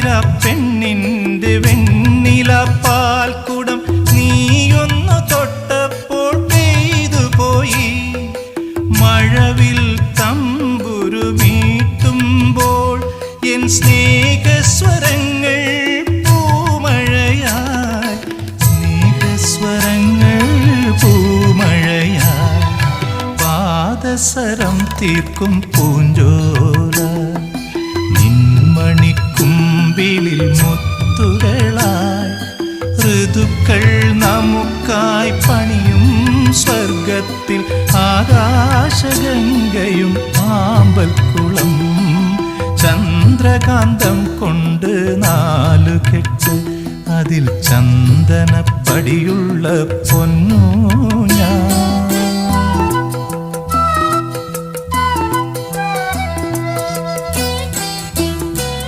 ആതിര പെണ്ണിന്റെ വെണ്ണില പാൽക്കുടം നീയൊന്നു തൊട്ടപ്പോൾ പെയ്തു പോയി. മഴവിൽ തമ്പുരു മീട്ടുമ്പോൾ എൻ സ്നേഹസ്വരങ്ങൾ പൂമഴയായി. സ്നേഹസ്വരങ്ങൾ പൂമഴയായി. പാദസരം തീർക്കും പൂഞ്ചോല സ്വർഗത്തിൽ ആകാശഗംഗയും ആമ്പൽക്കുളം ചന്ദ്രകാന്തം കൊണ്ട് നാലു കെട്ട് അതിൽ ചന്ദനപ്പടിയുള്ള പൊന്നൂ